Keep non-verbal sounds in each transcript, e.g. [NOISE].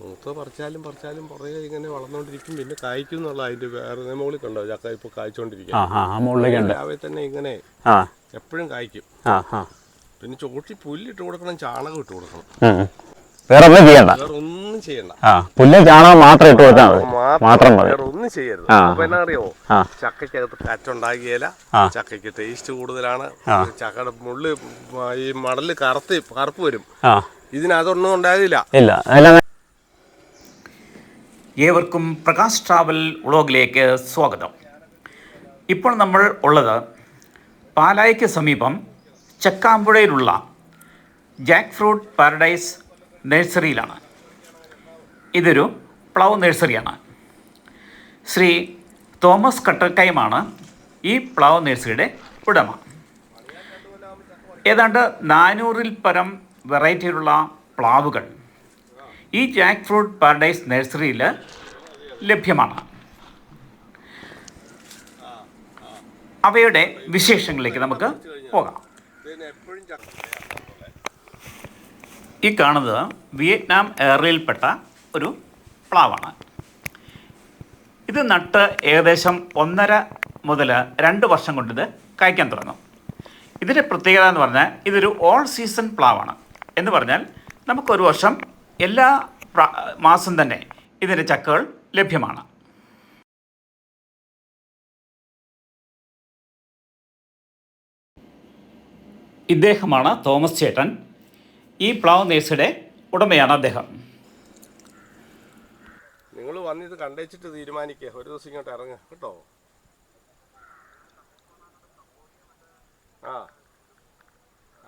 മൂത്ത പറിച്ചാലും പറിച്ചാലും പുറകെ ഇങ്ങനെ വളർന്നുകൊണ്ടിരിക്കും പിന്നെ കായ്ക്കും എന്നുള്ള അതിന്റെ വേറെ മുകളിൽ കണ്ടോ? ചക്ക ഇപ്പൊ കായ്ച്ചോണ്ടിരിക്കും രാവിലെ തന്നെ ഇങ്ങനെ എപ്പോഴും കായ്ക്കും. പിന്നെ ചോട്ടി പുല്ലിട്ട് കൊടുക്കണം ചാണകം ഇട്ട് കൊടുക്കണം. വേറെ ഒന്നും ചെയ്യണ്ട. ഒന്നും ചെയ്യണ്ട. പുല്ലും ചാണകം മാത്രം ഇട്ട് കൊടുത്താൽ മതി. മാത്രം മതി. ഒന്നും ചെയ്യരുത്. അപ്പൊ എന്നാ അറിയോ. ചക്കയ്ക്കകത്ത് കാറ്റുണ്ടാകിയല ചക്കയ്ക്ക് ടേസ്റ്റ് കൂടുതലാണ്. ചക്കയുടെ മുള്ളി ഈ മടൽ കറുത്ത് കറുപ്പ് വരും. ആ. ഇതിനതൊന്നും ഉണ്ടാകില്ല. ഇല്ല. ഏവർക്കും പ്രകാശ് ട്രാവൽ വ്ളോഗിലേക്ക് സ്വാഗതം. ഇപ്പോൾ നമ്മൾ ഉള്ളത് പാലായ്ക്ക് സമീപം ചക്കാമ്പുഴയിലുള്ള ജാക്ക് ഫ്രൂട്ട് പാരഡൈസ് നഴ്സറിയിലാണ്. ഇതൊരു പ്ലവ് നഴ്സറിയാണ്. ശ്രീ തോമസ് കട്ടക്കയമാണ് ഈ പ്ലവ് നഴ്സറിയുടെ ഉടമ. ഏതാണ്ട് നാനൂറിൽ പരം വെറൈറ്റിയിലുള്ള പ്ലാവുകൾ ഈ ജാക്ക് ഫ്രൂട്ട് പാരഡൈസ് നഴ്സറിയിൽ ലഭ്യമാണ്. അവയുടെ വിശേഷങ്ങളിലേക്ക് നമുക്ക് പോകാം. ഈ കാണുന്നത് വിയറ്റ്നാം ഏറിയിൽപ്പെട്ട ഒരു പ്ലാവാണ്. ഇത് നട്ട് ഏകദേശം ഒന്നര മുതൽ രണ്ട് വർഷം കൊണ്ട് ഇത് കായ്ക്കാൻ തുടങ്ങും. ഇതിന്റെ പ്രത്യേകത എന്ന് പറഞ്ഞാൽ ഇതൊരു ഓൾ സീസൺ പ്ലാവാണ്. എന്ന് പറഞ്ഞാൽ നമുക്കൊരു വർഷം എല്ലാ മാസം തന്നെ ഇതിന്റെ ചക്കകൾ ലഭ്യമാണ്. ഇദ്ദേഹമാണ് തോമസ് ചേട്ടൻ. ഈ പ്ലാവ് നേഴ്സിയുടെ ഉടമയാണ് അദ്ദേഹം. നിങ്ങൾ വന്നിത് കണ്ടേച്ചിട്ട് തീരുമാനിക്കുക ഒരു ദിവസം ഇങ്ങോട്ട് ഇറങ്ങുക കേട്ടോ? ആ.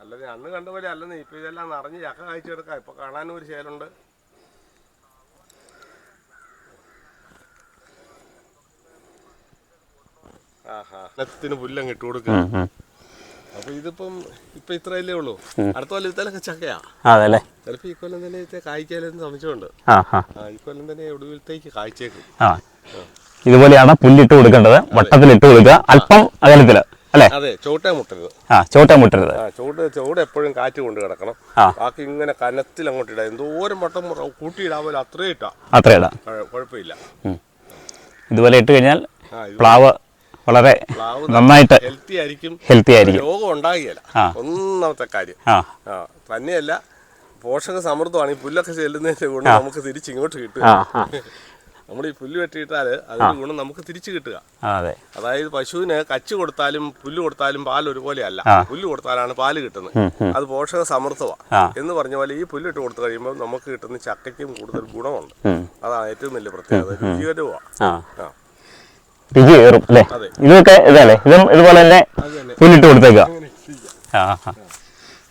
അല്ലത് അന്ന് കണ്ട പോലെ അല്ലെന്ന്. ഇപ്പൊ ഇതെല്ലാം നിറഞ്ഞ് ചക്ക കാഴ്ച കിടക്കാം. ഇപ്പൊ കാണാനും ഒരു ശേലുണ്ട്. ആഹാത്തിന് പുല്ലങ്ങ് ഇട്ട് കൊടുക്കുക. അപ്പൊ ഇതിപ്പം ഇപ്പൊ ഇത്രയല്ലേ ഉള്ളൂ. അടുത്ത കൊല്ലം ഇത്തലൊക്കെ ചക്കയാ. അതല്ലേ? ചിലപ്പോ ഈ കൊല്ലം തന്നെ ഇത് കായ്ക്കാലെന്ന് സംശയമുണ്ട്. ഈ കൊല്ലം തന്നെ ഒടുവിലത്തേക്ക് കായ്ച്ചേക്കും. ആ. ഇതുപോലെയാണ് പുല്ലിട്ട് കൊടുക്കേണ്ടത്. വട്ടത്തിൽ ഇട്ട് കൊടുക്കുക. അല്പം അകലത്തിൽ അല്ലേ? അതെ ചോട്ടേ മുട്ടരുത്. ആ ചോട്ട മുട്ടരുത്. ആ ചോട് ചോട് എപ്പോഴും കാറ്റ് കൊണ്ട് കിടക്കണം. ബാക്കി ഇങ്ങനെ കനത്തിൽ അങ്ങോട്ട് ഇടാം. എന്തോരം വട്ടം മുറ- അത്രേ ഇട്ടാ. അത്രേ ഇടാം. കുഴപ്പമില്ല. ഇതുപോലെ ഇട്ട് കഴിഞ്ഞാൽ പ്ലാവ് വളരെ നന്നായിട്ട് ഹെൽത്തി ആയിരിക്കും. ഹെൽത്തി ആയിരിക്കും. രോഗം ഉണ്ടാകുകയില്ല. ഒന്നാമത്തെ കാര്യം. തന്നെയല്ല പോഷക സമൃദ്ധമാണ് ഈ പുല്ലൊക്കെ ചെല്ലുന്നതിന്റെ ഗുണം നമുക്ക് തിരിച്ചു ആ ആ. നമ്മൾ ഈ പുല്ല് വെട്ടിയിട്ടാൽ അതിന്റെ ഗുണം നമുക്ക് തിരിച്ചു കിട്ടുക. അതെ. അതായത് പശുവിന് കച്ച് കൊടുത്താലും പുല്ല് കൊടുത്താലും പാൽ ഒരുപോലെ അല്ല പുല്ല് കൊടുത്താലാണ് പാൽ കിട്ടുന്നത്. അത് പോഷക സമൃദ്ധമാണ് എന്ന് പറഞ്ഞ പോലെ ഈ പുല്ലിട്ട് കൊടുത്തു കഴിയുമ്പോൾ നമുക്ക് കിട്ടുന്ന ചക്കയ്ക്കും കൂടുതൽ ഗുണമുണ്ട്. അതാണ് ഏറ്റവും വലിയ പ്രത്യേകത. രുചികരവുമാണ് ആ. രുചി കയറും അല്ലേ? ഇതൊക്കെ ഇതല്ലേ? ഇതും ഇതുപോലെ തന്നെ പുല്ലിട്ട് കൊടുത്തേക്കുക ആ.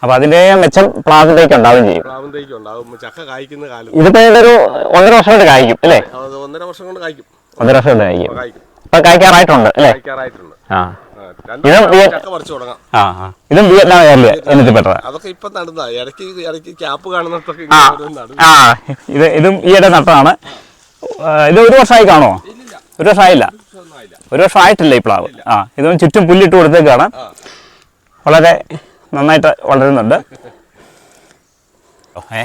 അപ്പൊ അതിന്റെ മെച്ചം പ്ലാവിലേക്ക് ഉണ്ടാവും ചെയ്യും. പ്ലാവിന്തേക്ക് ചക്ക കായ്ക്കുന്ന കാലം. ഇതിപ്പോ ഏതൊരു ഒന്നര വർഷം കൊണ്ട് കായ്ക്കും അല്ലേ? ഒന്നര വർഷം കൊണ്ട് കായ്ക്കും. ഒന്നര വർഷം കൊണ്ട് കായ്ക്കും. ഇപ്പൊ കായ്ക്കാറായിട്ടുണ്ട് അല്ലേ? കായ്ക്കാറായിട്ടുണ്ട്. ആ. ഇത് വിയറ്റ്നാം എയർലി എന്നതിൽപ്പെട്ടതാ അതൊക്കെ ഇപ്പൊ നടുന്നതാ. ഇടയ്ക്ക് ഇടയ്ക്ക് ക്യാപ്പ് കാണുന്നിടത്തൊക്കെ ആ ഇത് ഇതും ഈയിടെ നട്ടതാണ്. ഇത് ഒരു വർഷമായി കാണോ ഇല്ലില്ല. ഒരു വർഷമായില്ല. ആയില്ല. ഒരു വർഷം ആയിട്ടില്ല ഈ പ്ലാവ്. ആ ഇതും ചുറ്റും പുല്ലിട്ട് കൊടുത്തേക്കാണ്. വളരെ നന്നായിട്ട് വളരുന്നുണ്ട്. ഓ, ഏ,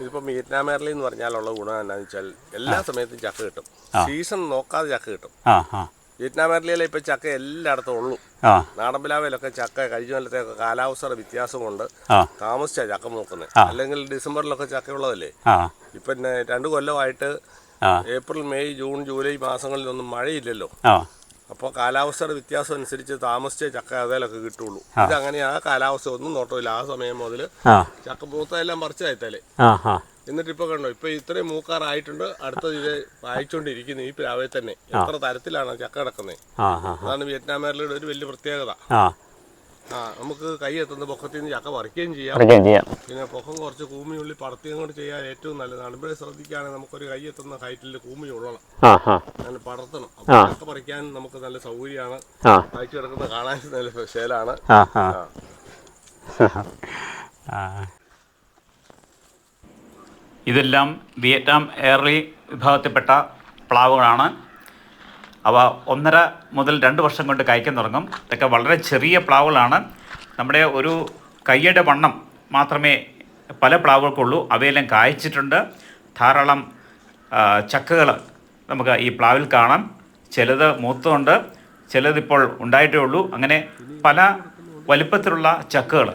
ഇതിപ്പോ വിയറ്റ്നാം എയർലി എന്ന് പറഞ്ഞാലുള്ള ഗുണം എന്താണെന്ന് വെച്ചാൽ എല്ലാ സമയത്തും ചക്ക കിട്ടും. സീസൺ നോക്കാതെ ചക്ക കിട്ടും. ആ ആ. വിയറ്റ്നാം എയർലിയിലെ ഇപ്പൊ ചക്ക എല്ലായിടത്തും ഉള്ളൂ. ആ. നാടൻ പിലാവിലൊക്കെ ചക്ക കഴിഞ്ഞ കൊല്ലത്തെയൊക്കെ കാലാവസ്ഥയുടെ വ്യത്യാസം കൊണ്ട് ആ. താമസിച്ചാ ചക്ക നോക്കുന്നത് അല്ലെങ്കിൽ ഡിസംബറിലൊക്കെ ചക്കയുള്ളതല്ലേ? ആ. ഇപ്പൊ രണ്ട് രണ്ടു കൊല്ലമായിട്ട് ഏപ്രിൽ മെയ് ജൂൺ ജൂലൈ മാസങ്ങളിലൊന്നും മഴയില്ലല്ലോ. ആ. അപ്പോൾ കാലാവസ്ഥയുടെ വ്യത്യാസം അനുസരിച്ച് താമസിച്ചേ ചക്ക അതേലൊക്കെ കിട്ടുള്ളൂ. ഇതങ്ങനെ ആ കാലാവസ്ഥ ഒന്നും നോട്ടമില്ല. ആ സമയം മുതൽ ചക്ക ആ ആ. എന്നിട്ട് ഇപ്പൊ കണ്ടോ ഇപ്പൊ ഇത്രയും മൂക്കാറായിട്ടുണ്ട്. അടുത്തത് ഇത് വായിച്ചോണ്ടിരിക്കുന്നു ഈ പ്രാവേ തന്നെ. എത്ര തരത്തിലാണ് ചക്ക കിടക്കുന്നത് അതാണ് വിയറ്റ്നാം ഒരു വലിയ പ്രത്യേകത. നമുക്ക് കൈ എത്തുന്ന പൊക്കത്തിൽ നിന്ന് ചക്ക പറിക്കുകയും ചെയ്യാം. പിന്നെ പൊക്കം കുറച്ച് കൂമിയുള്ളി പടത്തിയും കൊണ്ട് ചെയ്യാൻ ഏറ്റവും നല്ലതാണ് ഇവിടെ ശ്രദ്ധിക്കുകയാണെങ്കിൽ നമുക്കൊരു കൈ എത്തുന്ന ഹൈറ്റിൽ കൂമി ഉള്ളണം. നല്ല പടർത്തണം. അപ്പോൾ ചക്ക പറിക്കാൻ നമുക്ക് നല്ല സൗകര്യമാണ്. അയച്ചു കിടക്കുന്ന കാണാൻ നല്ല ശേലാണ്. ഇതെല്ലാം വിയറ്റ്നാം എയർലി വിഭാഗത്തിൽപ്പെട്ട പ്ലാവുകളാണ്. അവ ഒന്നര മുതൽ രണ്ട് വർഷം കൊണ്ട് കായ്ക്കാൻ തുടങ്ങും. ഇതൊക്കെ വളരെ ചെറിയ പ്ലാവുകളാണ്. നമ്മുടെ ഒരു കയ്യുടെ വണ്ണം മാത്രമേ പല പ്ലാവുകൾക്കുള്ളൂ. അവയെല്ലാം കായ്ച്ചിട്ടുണ്ട്. ധാരാളം ചക്കകൾ നമുക്ക് ഈ പ്ലാവിൽ കാണാം. ചിലത് മൂത്തുണ്ട്. ചിലതിപ്പോൾ ഉണ്ടായിട്ടേ ഉള്ളൂ. അങ്ങനെ പല വലിപ്പത്തിലുള്ള ചക്കകൾ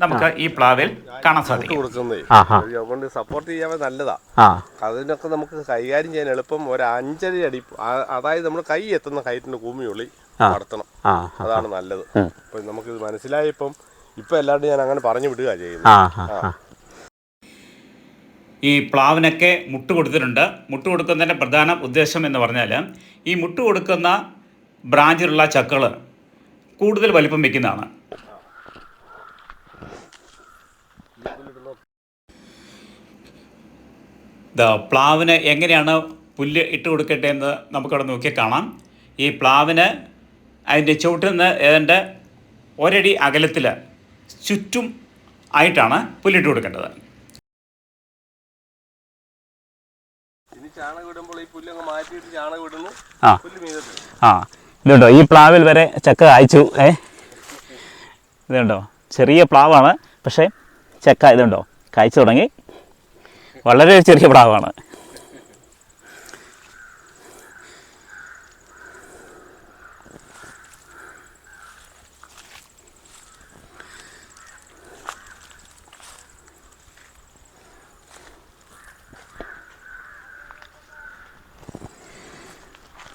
നമുക്ക് ഈ പ്ലാവിൽ കാണാൻ സാധിക്കും. കൊടുക്കുന്നേ. ആഹാ. അതുകൊണ്ട് സപ്പോർട്ട് ചെയ്യാൻ നല്ലതാ. അതിനൊക്കെ നമുക്ക് കൈകാര്യം ചെയ്യാൻ എളുപ്പം ഒരു അഞ്ചര അടി അതായത് നമ്മൾ കൈ എത്തുന്ന ഹൈറ്റിന് കൂമിയുള്ളി. നടത്തണം അതാണ് നല്ലത്. അപ്പൊ നമുക്ക് ഇത് മനസ്സിലായപ്പം ഇപ്പൊ എല്ലാവരും ഞാൻ അങ്ങനെ പറഞ്ഞു വിടുക ചെയ്യുന്നത്. ആ ഈ പ്ലാവിനൊക്കെ മുട്ട് കൊടുത്തിട്ടുണ്ട്. മുട്ട് കൊടുക്കുന്നതിന്റെ പ്രധാന ഉദ്ദേശം എന്ന് പറഞ്ഞാൽ ഈ മുട്ട് കൊടുക്കുന്ന ബ്രാഞ്ചിലുള്ള ചക്കകൾ കൂടുതൽ വലിപ്പം വെക്കുന്നതാണ് പ്ലാവിന് എങ്ങനെയാണ് പുല്ല് ഇട്ട് കൊടുക്കട്ടെ എന്ന് നമുക്കവിടെ നോക്കിയാൽ കാണാം. ഈ പ്ലാവിന് അതിന്റെ ചുവട്ടിൽ നിന്ന് ഏതാണ്ട് ഒരടി അകലത്തിൽ ചുറ്റും ആയിട്ടാണ് പുല്ലിട്ട് കൊടുക്കേണ്ടത്. ആ. ആ. ഇതുണ്ടോ? ഈ പ്ലാവിൽ വരെ ചക്ക കായ്ച്ചു. ഏ? ഇതുണ്ടോ? ചെറിയ പ്ലാവാണ്. പക്ഷേ ചക്ക ഇതുണ്ടോ? കായ്ച്ചു തുടങ്ങി. വളരെ ചെറിയ പ്ലാവാണ്.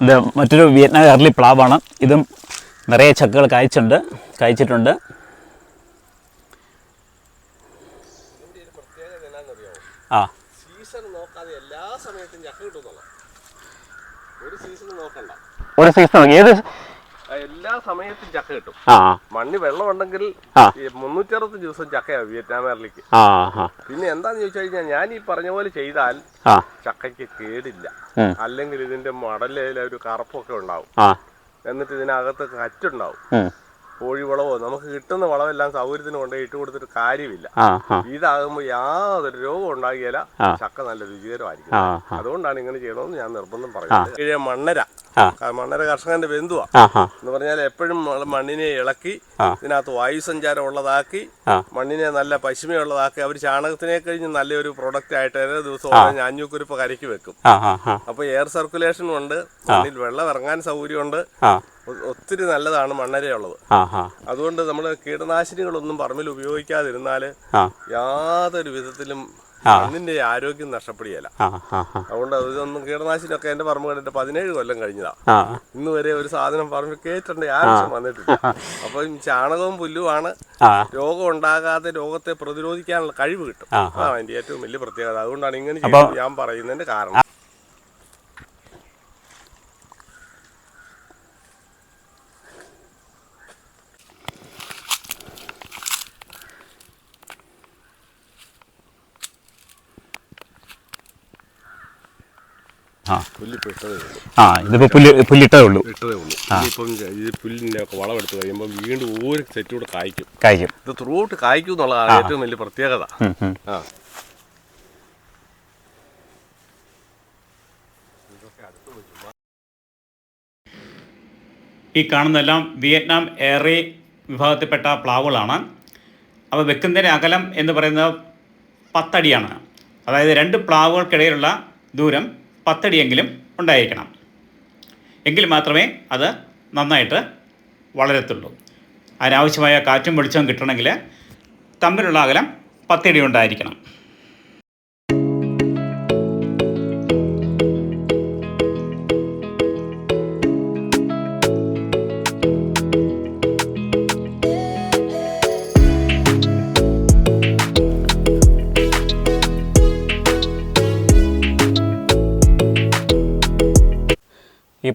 ഇത് മറ്റൊരു വിയറ്റ്നാം അർലി പ്ലാവാണ്. ഇതും നിറയെ ചക്കകൾ കായ്ച്ചുണ്ട് കായ്ച്ചിട്ടുണ്ട്. ആ. സീസൺ നോക്കാതെ എല്ലാ സമയത്തും ചക്ക കിട്ടുന്നുള്ള ഒരു സീസൺ നോക്കണ്ട. ഒരു സീസൺ ഏത് എല്ലാ സമയത്തും ചക്ക കിട്ടും. മണ്ണി വെള്ളം ഉണ്ടെങ്കിൽ മുന്നൂറ്ററുപത് ദിവസം ചക്കയാ വിയറ്റ്നാമേറിലേക്ക് പിന്നെ എന്താന്ന് ചോദിച്ചു കഴിഞ്ഞാൽ ഞാൻ ഈ പറഞ്ഞ പോലെ ചെയ്താൽ ചക്കയ്ക്ക് കേടില്ല. അല്ലെങ്കിൽ ഇതിന്റെ മടലിൽ ഒരു കറുപ്പൊക്കെ ഉണ്ടാവും. എന്നിട്ട് ഇതിനകത്ത് കറ്റുണ്ടാവും. ഉം. കോഴി വളവോ നമുക്ക് കിട്ടുന്ന വളമെല്ലാം സൗകര്യത്തിന് കൊണ്ട് ഇട്ട് കൊടുത്തിട്ട് കാര്യമില്ല. ഇതാകുമ്പോൾ യാതൊരു രോഗം ഉണ്ടാകിയാല ചക്ക നല്ല രുചികരമായിരിക്കും. അതുകൊണ്ടാണ് ഇങ്ങനെ ചെയ്യണമെന്ന് ഞാൻ നിർബന്ധം പറയുന്നത്. മണ്ണര. മണ്ണര കർഷകന്റെ ബന്ധുവാ. എന്ന് പറഞ്ഞാൽ എപ്പോഴും മണ്ണിനെ ഇളക്കി. ഇതിനകത്ത് വായുസഞ്ചാരം ഉള്ളതാക്കി മണ്ണിനെ നല്ല പശിമയുള്ളതാക്കി അവർ ചാണകത്തിനെ കഴിഞ്ഞ് നല്ലൊരു പ്രൊഡക്റ്റ് ആയിട്ട് ഓരോ ദിവസവും ഞാഞ്ഞൂക്കുരുപ്പ് കരയ്ക്ക് വെക്കും. അപ്പോൾ എയർ സർക്കുലേഷനും ഉണ്ട് മണ്ണിൽ വെള്ളം ഇറങ്ങാൻ സൗകര്യമുണ്ട്. ഒത്തിരി നല്ലതാണ് മണ്ണരയുള്ളത് അതുകൊണ്ട് നമ്മൾ കീടനാശിനികളൊന്നും പറമ്പിൽ ഉപയോഗിക്കാതിരുന്നാൽ യാതൊരു വിധത്തിലും മണ്ണിന്റെ ആരോഗ്യം നഷ്ടപ്പെടുകയില്ല. അതുകൊണ്ട് അതൊന്നും കീടനാശിനിയൊക്കെ എന്റെ പറമ്പ് കണ്ടിട്ട് പതിനേഴ് കൊല്ലം കഴിഞ്ഞതാ. ഇന്ന് വരെ ഒരു സാധനം പറമ്പിൽ കേറ്റണ്ട ആവശ്യം വന്നിട്ടില്ല. അപ്പൊ ചാണകവും പുല്ലുമാണ്. രോഗം ഉണ്ടാകാതെ രോഗത്തെ പ്രതിരോധിക്കാനുള്ള കഴിവ് കിട്ടും. ആ, അതാണ് അതിന്റെ ഏറ്റവും വലിയ പ്രത്യേകത. അതുകൊണ്ടാണ് ഇങ്ങനെ ഞാൻ പറയുന്നതിന്റെ കാരണം. ആ. ആ ഇതിപ്പോ പുല്ല് പുല്ലിട്ടേ ഉള്ളൂ. ഇട്ടതേ ഉള്ളൂ. ഇനിയിപ്പം ഇത് പുല്ലിന്റെ ഒക്കെ വളം എടുത്ത് കഴിയുമ്പോൾ വീണ്ടും ഒരു സെറ്റ് കൂടെ കായ്ക്കും. കായ്ക്കും. ഇത് ത്രൂ ഔട്ട് കായ്ക്കും എന്നുള്ളതാണ് ഏറ്റവും വലിയ പ്രത്യേകത. ഉം, ഉം. ആ. ഈ കാണുന്നതെല്ലാം വിയറ്റ്നാം എയറി വിഭാഗത്തിൽപ്പെട്ട പ്ലാവുകളാണ്. അപ്പോൾ വെക്കുന്നതിന്റെ അകലം എന്ന് പറയുന്നത് പത്തടിയാണ്. അതായത് രണ്ട് പ്ലാവുകൾക്കിടയിലുള്ള ദൂരം പത്തടിയെങ്കിലും ഉണ്ടായിരിക്കണം. എങ്കിൽ മാത്രമേ അത് നന്നായിട്ട് വളരത്തുള്ളൂ. അതിനാവശ്യമായ കാറ്റും വെളിച്ചവും കിട്ടണമെങ്കിൽ തമ്മിലുള്ള അകലം പത്തടി ഉണ്ടായിരിക്കണം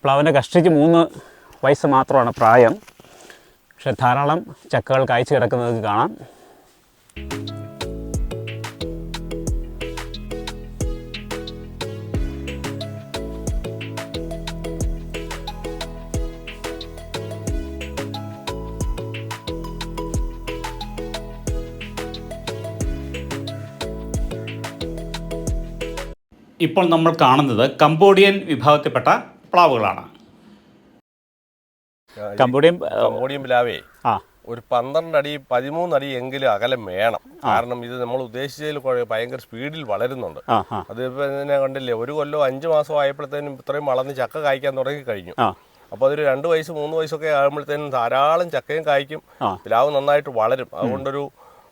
പ്ലാവിന്റെ കഷ്ടിച്ച് മൂന്ന് വയസ്സ് മാത്രമാണ് പ്രായം. പക്ഷെ ധാരാളം ചക്കകൾ കായ്ച്ചു കിടക്കുന്നത് കാണാം. ഇപ്പോൾ നമ്മൾ കാണുന്നത് കംബോഡിയൻ വിഭാഗത്തിൽപ്പെട്ട പ്ലാവുകളാണ്. കമ്പോഡിയം കമ്പോഡിയം പ്ലാവേ ആ. ഒരു പന്ത്രണ്ട് അടി പതിമൂന്ന് അടി എങ്കിലും അകലം വേണം. കാരണം ഇത് നമ്മൾ ഉദ്ദേശിച്ചതിൽ ഭയങ്കര സ്പീഡിൽ വളരുന്നുണ്ട്. അതിപ്പോ ഇതിനെ കണ്ടില്ലേ ഒരു കൊല്ലം അഞ്ചു മാസം ആയപ്പോഴത്തേനും ഇത്രയും വളർന്ന് ചക്ക കായ്ക്കാൻ തുടങ്ങി കഴിഞ്ഞു. അപ്പൊ അപ്പോൾ അതൊരു രണ്ട് വയസ്സ് മൂന്ന് വയസ്സൊക്കെ ആകുമ്പോഴത്തേനും ധാരാളം ചക്കയും കായ്ക്കും. പ്ലാവ് നന്നായിട്ട് വളരും. അതുകൊണ്ടൊരു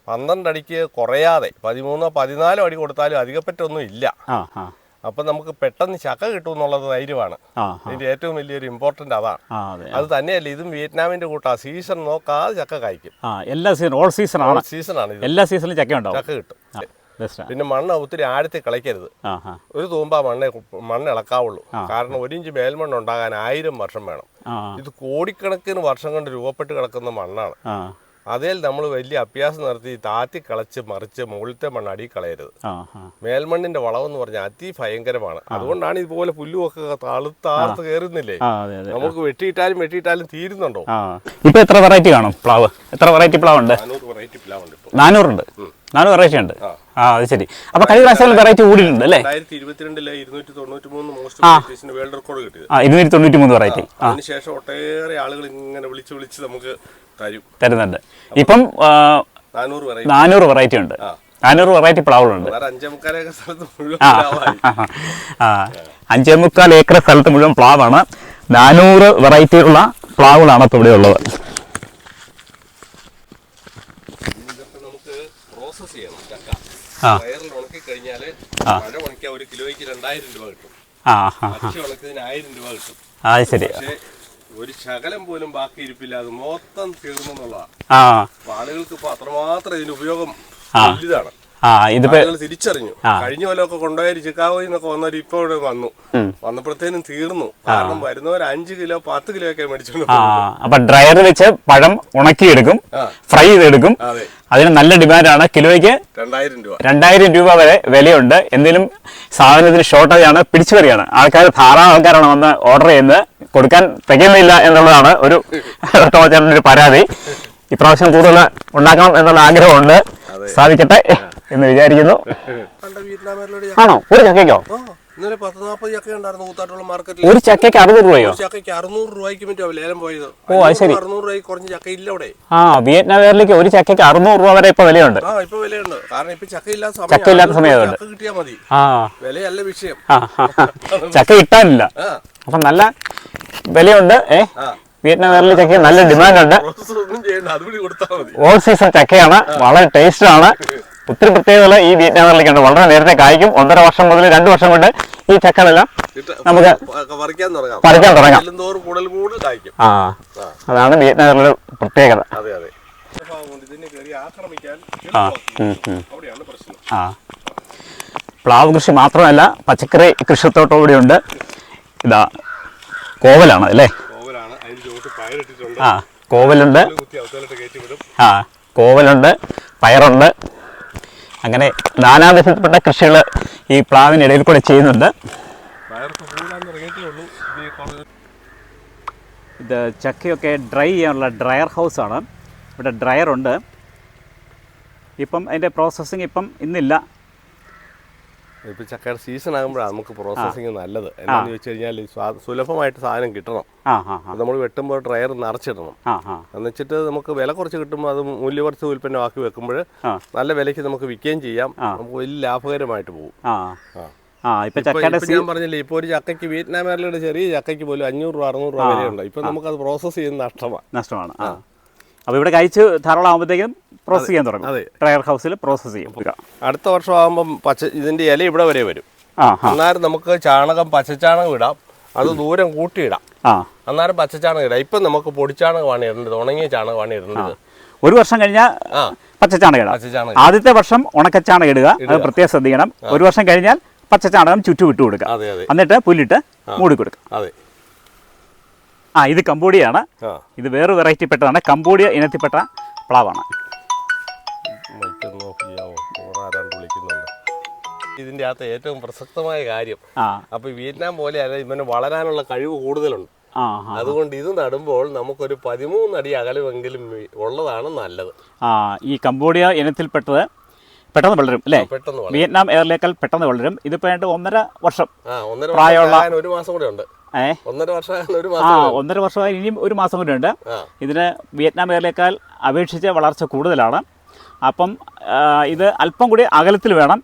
പന്ത്രണ്ട് അടിക്ക് കുറയാതെ പതിമൂന്നോ പതിനാലോ അടി കൊടുത്താലും അധികപ്പറ്റൊന്നും ഇല്ല. അപ്പം നമുക്ക് പെട്ടെന്ന് ചക്ക കിട്ടും എന്നുള്ളത് ധൈര്യമാണ് ഇതിന്റെ ഇതിന്റെ ഏറ്റവും വലിയൊരു ഇമ്പോർട്ടന്റ് അതാണ് അത്. തന്നെയല്ല ഇതും വിയറ്റ്നാമിന്റെ കൂട്ടാ. സീസൺ നോക്കാതെ ചക്ക കായ്ക്കും. എല്ലാ സീസൺ ഓൾ സീസൺ ആണ്. സീസൺ ആണ് എല്ലാ സീസണിലും ചക്ക ഉണ്ടാവും. ചക്ക കിട്ടും. പിന്നെ മണ്ണ് ഒത്തിരി ആഴത്തിൽ കളിക്കരുത് ഒരു തൂമ്പ മണ്ണ് മണ്ണ് ഇളക്കാവുള്ളൂ. കാരണം ഒരു ഇഞ്ച് മേൽമണ്ണ് ഉണ്ടാകാൻ ആയിരം വർഷം വേണം. ഇത് കോടിക്കണക്കിന് വർഷം കൊണ്ട് രൂപപ്പെട്ട് കിടക്കുന്ന മണ്ണാണ്. അതിൽ നമ്മൾ വലിയ അഭ്യാസം നടത്തി താത്തി കളച്ച് മറിച്ച് മുകളിലത്തെ മണ്ണ് അടി കളയരുത്. മേൽമണ്ണിന്റെ വളമെന്ന് പറഞ്ഞാൽ അതിഭയങ്കരമാണ്. അതുകൊണ്ടാണ് ഇതുപോലെ പുല്ലുമൊക്കെ തളുത്താർത്ത് കയറുന്നില്ലേ? നമുക്ക് വെട്ടിയിട്ടാലും വെട്ടിയിട്ടാലും തീരുന്നുണ്ടോ? ഇപ്പൊ എത്ര വെറൈറ്റി കാണും പ്ലാവ്? എത്ര വെറൈറ്റി പ്ലാവ് ഉണ്ട് നാനൂറുണ്ട്. നാനൂറ് വെറൈറ്റി ഉണ്ട്. ആ. അത് ശരി. അപ്പൊ കഴിഞ്ഞ പ്രാവശ്യം വെറൈറ്റി കൂടിയിട്ടുണ്ട് അല്ലേ? ഇരുന്നൂറ്റി തൊണ്ണൂറ്റി മൂന്ന് വെറൈറ്റി അതിനുശേഷം ഒട്ടേറെ ആളുകൾ ഇങ്ങനെ വിളിച്ച് വിളിച്ച് നമുക്ക് തരുന്നുണ്ട്. ഇപ്പം നാനൂറ് വെറൈറ്റി. ഉണ്ട്. നാനൂറ് വെറൈറ്റി പ്ലാവുകളുണ്ട്. അഞ്ചേ മുക്കാൽ ഏക്കർ സ്ഥലത്ത് മുഴുവൻ പ്ലാവാണ്. നാനൂറ് വെറൈറ്റിയുള്ള പ്ലാവുകളാണ് ഇപ്പോൾ ഇവിടെ ഉള്ളത്. ആ. ആ. ശരി. ഒരു ശകലം പോലും ബാക്കി ഇരിപ്പില്ല. അത് മൊത്തം തീർന്നെന്നുള്ളതാണ് ആ. അപ്പൊ ആളുകൾക്ക് ഇപ്പൊ അത്രമാത്രം ഇതിന്റെ ഉപയോഗം. വലുതാണ് തിരിച്ചറിഞ്ഞു. കഴിഞ്ഞ കൊല്ലമൊക്കെ കൊണ്ടുപോയി ചിക്കാഗോയിൽ നിന്നൊക്കെ വന്നവർ ഇപ്പൊ ഇവിടെ വന്നു. വന്നപ്പോഴത്തേനും തീർന്നു. കാരണം വരുന്നവർ അഞ്ച് കിലോ പത്ത് കിലോ ഒക്കെ മേടിച്ചോണ്ട് അപ്പൊ ഡ്രയർ വെച്ച് പഴം ഉണക്കിയെടുക്കും. ഫ്രൈ ചെയ്തെടുക്കും. അതെ. അതിന് നല്ല ഡിമാൻഡാണ്. കിലോയ്ക്ക് രണ്ടായിരം രൂപ. വരെ വിലയുണ്ട്. എന്തെങ്കിലും സാധനത്തിന് ഷോർട്ടേജ് ആണ്. പിടിച്ചുപറിയാണ്. ആൾക്കാർ ധാരാളം ആൾക്കാരാണ് വന്ന് ഓർഡർ ചെയ്യുന്നത്. കൊടുക്കാൻ തികയുന്നില്ല എന്നുള്ളതാണ് ഒരു ഒരു പരാതി. ഇപ്രാവശ്യം കൂടുതൽ ഉണ്ടാക്കണം എന്നുള്ള ആഗ്രഹമുണ്ട്. സാധിക്കട്ടെ എന്ന് വിചാരിക്കുന്നു. ആണോ? ഒരു ചക്കയ്ക്കോ? ഇന്നലെ പത്ത് നാൽപ്പത് ചക്ക ഉണ്ടായിരുന്നു കൂത്താട്ടുള്ള മാർക്കറ്റിൽ ഒരു ചക്കയ്ക്ക് അറുപത് രൂപയോ? ഒരു ചക്കയ്ക്ക് അറുന്നൂറ് രൂപയ്ക്ക് മറ്റോ ലേലം പോയത്. ഓ, അത് ശരി. അറുന്നൂറ് രൂപയ്ക്ക് കുറഞ്ഞ ചക്ക ഇല്ല അവിടെ. ആ വിയറ്റ്നാമിലേക്ക് ഒരു ചക്കയ്ക്ക് അറുന്നൂറ് രൂപ വരെ ഇപ്പൊ വിലയുണ്ട്. ആ ഇപ്പൊ വിലയുണ്ട്. കാരണം ഇപ്പൊ ചക്ക ഇല്ലാത്ത സമയം ചക്ക ഇല്ലാത്ത സമയം ആളുകൾക്ക് ചക്ക കിട്ടിയാൽ മതി. ആ. വിലയല്ല വിഷയം. ചക്ക കിട്ടാനില്ല. അപ്പൊ നല്ല വിലയുണ്ട് ഏ? ആ. വേറിലെ ചക്ക നല്ല ഡിമാൻഡ് ഉണ്ട് ഓൾ സീസൺ ചക്കയാണ് വളരെ ടേസ്റ്റ് ആണ്. [LAUGHS] ഒത്തിരി പ്രത്യേകതകൾ ഈ വിയറ്റ്നാമിലേക്കുണ്ട് വളരെ നേരത്തെ കായ്ക്കും. ഒന്നര വർഷം മുതൽ രണ്ട് വർഷം കൊണ്ട് ഈ ചക്കകളെല്ലാം നമുക്ക് പറിക്കാൻ തുടങ്ങാം. ആ. അതാണ് വിയറ്റ്നാമിലെ പ്രത്യേകത. ആ. പ്ലാവ് കൃഷി മാത്രമല്ല പച്ചക്കറി കൃഷിത്തോട്ടം ഉണ്ട് ഇതാ കോവലാണ് അല്ലേ? ആ കോവലുണ്ട്. ആ കോവലുണ്ട് പയറുണ്ട്. അങ്ങനെ നാനാവിധപ്പെട്ട കൃഷികൾ ഈ പ്ലാവിനിടയിൽ കൂടെ ചെയ്യുന്നുണ്ട്. ഇത് ചക്കയൊക്കെ ഡ്രൈ ചെയ്യാനുള്ള ഡ്രയർ ഹൗസാണ് ഇവിടെ ഡ്രയർ ഉണ്ട്. ഇപ്പം അതിന്റെ പ്രോസസ്സിങ് ഇപ്പം ഇന്നില്ല. ഇപ്പൊ ചക്കയുടെ സീസൺ ആകുമ്പോഴാണ് നമുക്ക് പ്രോസസ്സിങ് നല്ലത്. എന്താണെന്ന് ചോദിച്ചു കഴിഞ്ഞാൽ സുലഭമായിട്ട് സാധനം കിട്ടണം. നമ്മൾ വെട്ടുമ്പോൾ ഡ്രയർ നിറച്ചിടണം. എന്നുവെച്ചിട്ട് നമുക്ക് വില കുറച്ച് കിട്ടുമ്പോൾ അത് മൂല്യവർദ്ധ ഉൽപ്പന്നമാക്കി വെക്കുമ്പോൾ നല്ല വിലയ്ക്ക് നമുക്ക് വിൽക്കുകയും ചെയ്യാം. നമുക്ക് വലിയ ലാഭകരമായിട്ട് പോകും. ഞാൻ പറഞ്ഞില്ലേ ഇപ്പോൾ ഒരു ചക്കയ്ക്ക് വിയറ്റ്നാമേറിലൂടെ ചെറിയ ചക്കയ്ക്ക് പോലും അഞ്ഞൂറ് രൂപ അറുന്നൂറ് രൂപ വിലയുണ്ട്. ഇപ്പൊ നമുക്കത് പ്രോസസ്സ് ചെയ്യുന്ന നഷ്ടമാണ്. നഷ്ടമാണ് അപ്പോൾ ഇവിടെ കഴിച്ച് ധാരാളം ആകുമ്പോഴത്തേക്കും പ്രോസസ്സ് ചെയ്യാൻ തുടങ്ങും. അതെ. ഡ്രയർ ഹൗസിൽ പ്രോസസ്സ് ചെയ്യും. അടുത്ത വർഷം ആകുമ്പം പച്ച ഇതിന്റെ ഇല ഇവിടെ വരെ വരും. ആ എന്നാലും അന്നേരം നമുക്ക് ചാണകം പച്ചച്ചാണകം ഇടാം. അത് ദൂരം കൂട്ടിയിടാം. ആ. അന്നേരം പച്ചച്ചാണകം ഇടാം. ഇപ്പം നമുക്ക് പൊടിച്ചാണകമാണ് ഇടേണ്ടത് ഉണങ്ങിയ ചാണകമാണ് ഇടേണ്ടത്. ഒരു വർഷം കഴിഞ്ഞാൽ പച്ചച്ചാണകം ഇടാം. ആദ്യത്തെ വർഷം ഉണക്കച്ചാണകം ഇടുക. അത് പ്രത്യേകം ശ്രദ്ധിക്കണം. ഒരു വർഷം കഴിഞ്ഞാൽ പച്ചച്ചാണകം ചുറ്റും ഇട്ട് കൊടുക്കുക. അതെ അതെ. എന്നിട്ട് പുല്ലിട്ട് മൂടി കൊടുക്കുക. അതെ. ആ ഇത് കമ്പോഡിയാണ് ആണ് ഇത് വേറെ വെറൈറ്റി പെട്ടതാണ്. കമ്പോഡിയ ഇനത്തിൽപ്പെട്ട പ്ലാവാണ്. ഇതിന്റെ ഇതിന്റെ അകത്ത് ഏറ്റവും പ്രസക്തമായ കാര്യം അപ്പൊ വിയറ്റ്നാം പോലെ അല്ല ഇവന് വളരാനുള്ള കഴിവ് കൂടുതലുണ്ട്. അതുകൊണ്ട് ഇത് നടുമ്പോൾ നമുക്കൊരു പതിമൂന്നടി അകലമെങ്കിലും ഉള്ളതാണ് നല്ലത്. ആ ഈ കമ്പോഡിയ ഇനത്തിൽപ്പെട്ടത് പെട്ടെന്ന് വളരും അല്ലേ? വിയറ്റ്നാം എയർലേക്കാൾ പെട്ടെന്ന് വളരും. ഇതിപ്പോ ഒന്നര വർഷം പ്രായമുള്ള- ഒരു മാസം കൂടെ ഉണ്ട്. ഒന്നര വർഷം ആ ഒന്നര വർഷമായി ഇനിയും ഒരു മാസം കൂടി ഉണ്ട്. ഇതിന് വിയറ്റ്നാം എയറിലേക്കാൾ അപേക്ഷിച്ച് വളർച്ച കൂടുതലാണ്. അപ്പം ഇത് അല്പം കൂടി അകലത്തിൽ വേണം.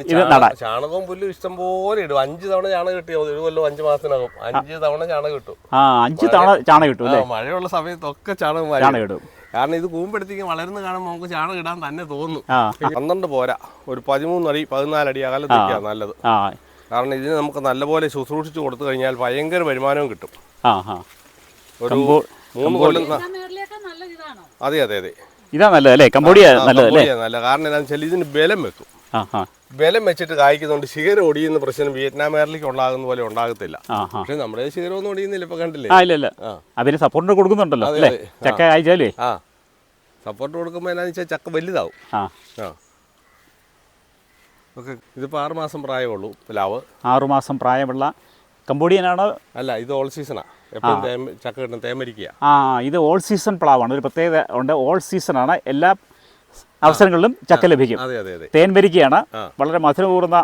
ഇത് നടാൻ. ചാണകവും പുല്ലും ഇഷ്ടം പോലെ ഇടും. അഞ്ച് തവണ ചാണകം കിട്ടി ഒരു കൊല്ലം അഞ്ച് മാസത്തിനകം. അഞ്ച് തവണ ചാണകം കിട്ടും. ആ അഞ്ച് തവണ ചാണകം കിട്ടും മഴയുള്ള സമയത്തൊക്കെ ചാണകം ചാണകം ഇടും. കാരണം ഇത് കൂമ്പെടുത്തേക്ക് വളർന്ന് കാണുമ്പോൾ നമുക്ക് ചാണകം ഇടാൻ തന്നെ തോന്നുന്നു പന്ത്രണ്ട് പോരാ. ഒരു പതിമൂന്നടി പതിനാലടി അകലത്തേക്കാണ് നല്ലത്. ആ. കാരണം ഇതിന് നമുക്ക് നല്ലപോലെ ശുശ്രൂഷിച്ച് കൊടുത്തു കഴിഞ്ഞാൽ ഭയങ്കര വരുമാനവും കിട്ടും. ആ ആ. ഒരു മൂന്ന് കൊല്ലം അതെ അതെ അതെ. ഇതാ നല്ലത് അല്ലേ? കംബോഡിയ നല്ലത് അല്ലേ? കമ്പോഡിയ നല്ല കാരണം എന്താണെന്ന് വെച്ചാൽ ഇതിന് ബലം വെക്കും. ആ ആ. ബലം വെച്ചിട്ട് കായ്ക്കുന്നതുകൊണ്ട് ശിഖരം ഒടിയുന്ന പ്രശ്നം വിയറ്റ്നാം എയറിലേക്ക് ഉണ്ടാകുന്ന പോലെ ഉണ്ടാകത്തില്ല. പക്ഷെ നമ്മുടെ ശിഖരം ഒന്നും ഒടിയുന്നില്ല ഇപ്പൊ കണ്ടില്ലേ? ആ ഇല്ല ഇല്ല. ആ. അവർ സപ്പോർട്ട് കൊടുക്കുന്നുണ്ടല്ലോ അല്ലേ? ചക്ക അയച്ചാലേ ആ. സപ്പോർട്ട് കൊടുക്കുമ്പോൾ എന്നാന്ന് വെച്ചാൽ ചക്ക വലുതാവും. ആ. ആ. ഓക്കെ. ഇതിപ്പോൾ ആറ് മാസം പ്രായമുള്ളൂ പ്ലാവ്. ആറുമാസം പ്രായമുള്ള കമ്പോഡിയനാണ് അല്ല ഇത് ഓൾ സീസണാ എപ്പോഴും തേമ ചക്ക കിട്ടുന്ന തേമരിക്കുക ആ ഇത് ഓൾ സീസൺ പ്ലാവാണ്. ഒരു പ്രത്യേകത ഉണ്ട് ഓൾ സീസണാണ് എല്ലാ അവസരങ്ങളിലും ചക്ക ലഭിക്കും. അതെ അതെ അതെ. തേൻ വരിക്കയാണ്. വളരെ മധുരപൂർണ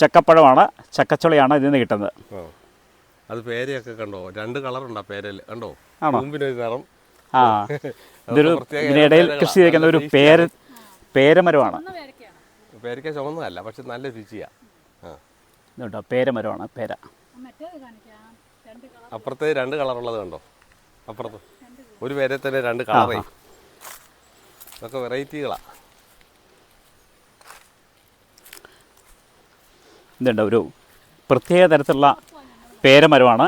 ചക്കപ്പഴമാണ് ചക്കച്ചുളയാണ് ഇതിൽ നിന്ന് കിട്ടുന്നത്. അത് പേരയൊക്കെ കണ്ടോ? രണ്ട് കളറുണ്ട് ആ പേരയിൽ കണ്ടോ? ആണോ? മുമ്പിനൊരു നിറം. ആ. [LAUGHS] ഇതൊരു ഇതിനിടയിൽ കൃഷി ചെയ്തിരിക്കുന്ന ഒരു പേര് പേര പേരമരമാണ്. പേരയ്ക്ക ചുമന്നതല്ല പക്ഷെ നല്ല രുചിയാ. ആ. ഇതുണ്ടോ? പേരമരമാണ് പേര. അപ്പുറത്തെ കാണിക്കാം. രണ്ട് കളറുള്ളത് കണ്ടോ? അപ്പുറത്ത്. ഒരു പേരെ തന്നെ രണ്ട് കളറേ. ഇതൊക്കെ വെറൈറ്റികളാ. ഇതുണ്ട്? ഒരു പ്രത്യേക തരത്തിലുള്ള പേരമരമാണ്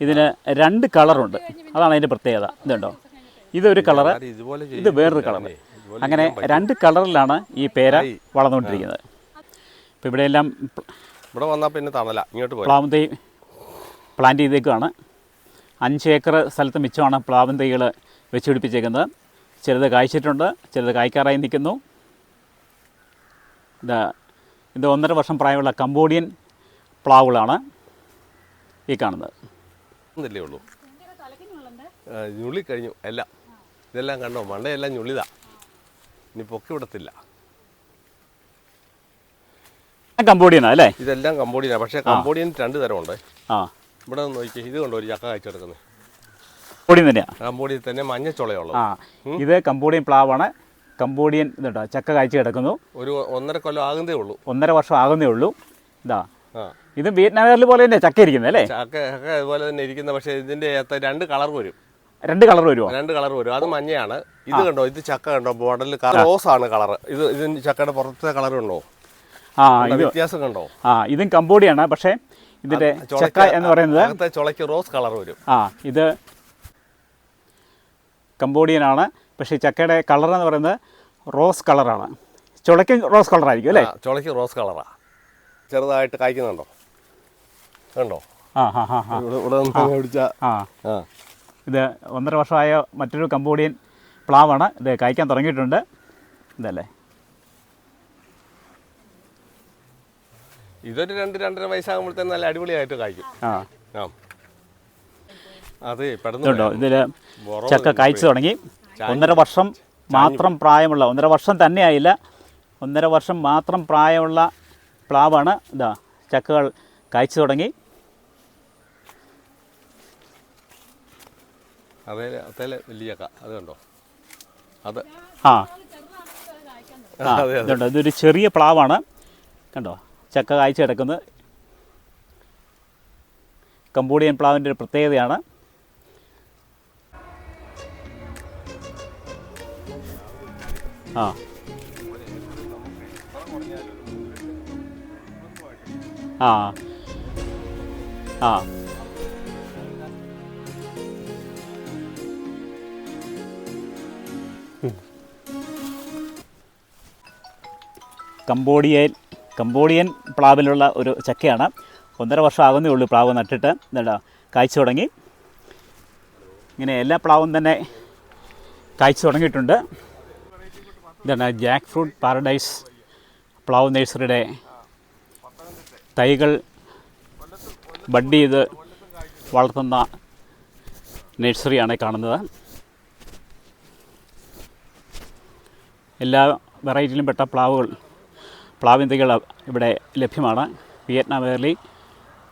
ഇതിന് രണ്ട് കളറുണ്ട്. അതാണ് അതിന്റെ പ്രത്യേകത. ഇതുണ്ടോ? ഇതൊരു കളറ്. ഇത്. വേറൊരു കളർ ഇതുപോലെ അങ്ങനെ രണ്ട് കളറിലാണ് ഈ പേര വളർന്നുകൊണ്ടിരിക്കുന്നത്. ഇപ്പോൾ ഇവിടെയെല്ലാം ഇവിടെ വന്നാൽ പിന്നെ തണല. ഇങ്ങോട്ട് പ്ലാവന്തൈ പ്ലാവും തൈ പ്ലാന്റ് ചെയ്തേക്കുവാണ്. അഞ്ച് ഏക്കർ സ്ഥലത്ത് മിച്ചമാണ് പ്ലാവും തൈകൾ വെച്ച് പിടിപ്പിച്ചേക്കുന്നത് ചിലത് കായ്ച്ചിട്ടുണ്ട് ചിലത് കായ്ക്കാറായി നിൽക്കുന്നു. ഇത് ഇത് ഒന്നര വർഷം പ്രായമുള്ള കംബോഡിയൻ പ്ലാവുകളാണ് ഈ കാണുന്നത്. ഉള്ളൂ. ഞുള്ളി കഴിഞ്ഞു. എല്ലാം. ഇതെല്ലാം കണ്ടോ? മണ്ടയെല്ലാം ഞുള്ളിതാ. ഇനി പൊക്കി വിടത്തില്ല കംബോഡിയനാണ് അല്ലേ? ഇതെല്ലാം കമ്പോഡിയനാണ് പക്ഷേ കമ്പോഡിയൻ രണ്ട് തരമുണ്ട്. ആ. ഇവിടെ നിന്ന് നോക്കി ഇത് കൊണ്ട് ഒരു ചക്ക കായ്ച്ചെടുക്കുന്നത്? കംബോഡിയൻ തന്നെയാണ് കമ്പോഡിയൻ തന്നെ മഞ്ഞച്ചുളയുള്ളത് ആ. ഇത് കമ്പോഡിയൻ പ്ലാവാണ്. കമ്പോഡിയൻ ഇതുണ്ടോ ചക്ക കാഴ്ച കിടക്കുന്നു. ഒരു ഒന്നര കൊല്ലം ആകുന്നേ ഉള്ളൂ. ഒന്നര വർഷം ആകുന്നേ ഉള്ളൂ. ഇതാ. ഇത് വിയറ്റ്നാമിൽ പോലെ തന്നെ ചക്ക ഇരിക്കുന്നത് അല്ലേ ചക്ക ചക്ക അതുപോലെ തന്നെ ഇരിക്കുന്ന പക്ഷേ ഇതിന്റെ അകത്ത് രണ്ട് കളർ വരും. രണ്ട് കളർ വരുമോ രണ്ട് കളർ വരും. അത് മഞ്ഞയാണ്. ഇത് കണ്ടോ? ഇത് ചക്ക കണ്ടോ? ബോർഡറിൽ റോസ് ആണ് കളർ ഇത് ഇതിന് ചക്കയുടെ പുറത്തെ കളർ ഉണ്ടോ ആ ഇത് വ്യത്യാസം കണ്ടോ? ആ ഇതും കമ്പോഡിയാണ് പക്ഷേ ഇതിന്റെ ചക്ക എന്ന് പറയുന്നത് ചുളക്ക് ചുളയ്ക്ക് റോസ് കളർ വരും. ആ ഇത് കമ്പോഡിയൻ പക്ഷേ പക്ഷെ ചക്കയുടെ കളർ എന്ന് പറയുന്നത് റോസ് കളറാണ്. ചുളക്ക് റോസ് കളറായിരിക്കും അല്ലേ? ആ, ചുളയ്ക്ക് റോസ് കളറാ. ചെറുതായിട്ട് കായ്ക്കുന്നുണ്ടോ? കണ്ടോ? ആ ആ ആ ഹാ. ഇവിടെ ആ. ആ. ഇത് ഒന്നര വർഷമായ മറ്റൊരു കമ്പോഡിയൻ പ്ലാവാണ്. ഇത് കായ്ക്കാൻ തുടങ്ങിയിട്ടുണ്ട്. ഇതല്ലേ? ഇതൊരു രണ്ട് രണ്ടര വയസ്സാകുമ്പോഴത്തേന് നല്ല അടിപൊളിയായിട്ട് കായ്ക്കും. ആ. ആ. അതെ പെട്ടെന്ന് ഇതിൽ ചക്ക കായ്ച്ചു തുടങ്ങി. ഒന്നര വർഷം മാത്രം പ്രായമുള്ള ഒന്നര വർഷം തന്നെയായില്ല. ഒന്നര വർഷം മാത്രം പ്രായമുള്ള പ്ലാവാണ്. ഇതാ ചക്കകൾ കായ്ച്ചു തുടങ്ങി. അതേ അതേ വലിയ ചക്ക അത് കണ്ടോ? അത്. ആ. ചെറുതാകുമ്പോൾ ആ അതെ അതെ. ഇതുണ്ട്. ഇതൊരു ചെറിയ പ്ലാവാണ്. കണ്ടോ? ചക്ക കായ്ച്ച കിടക്കുന്നത് കമ്പോഡിയൻ പ്ലാവിന്റെ ഒരു പ്രത്യേകതയാണ്. ആ. ആ. ആ. കംബോഡിയയിൽ കംബോഡിയൻ പ്ലാവിലുള്ള ഒരു ചക്കയാണ്. ഒന്നര വർഷം ആകുന്നേ ഉള്ളൂ പ്ലാവ് നട്ടിട്ട്. എന്താ കായ്ച്ചു തുടങ്ങി. ഇങ്ങനെ എല്ലാ പ്ലാവും തന്നെ കായ്ച്ചു തുടങ്ങിയിട്ടുണ്ട്. ഇതാണ് ജാക്ക് ഫ്രൂട്ട് പാരഡൈസ് പ്ലാവ് നഴ്സറിയുടെ തൈകൾ ബഡ് ചെയ്ത് വളർത്തുന്ന നഴ്സറിയാണ് കാണുന്നത്. എല്ലാ വെറൈറ്റിയിലും പെട്ട പ്ലാവുകൾ പ്ലാവിൻ തൈകൾ ഇവിടെ ലഭ്യമാണ്. വിയറ്റ്നാം എയർലി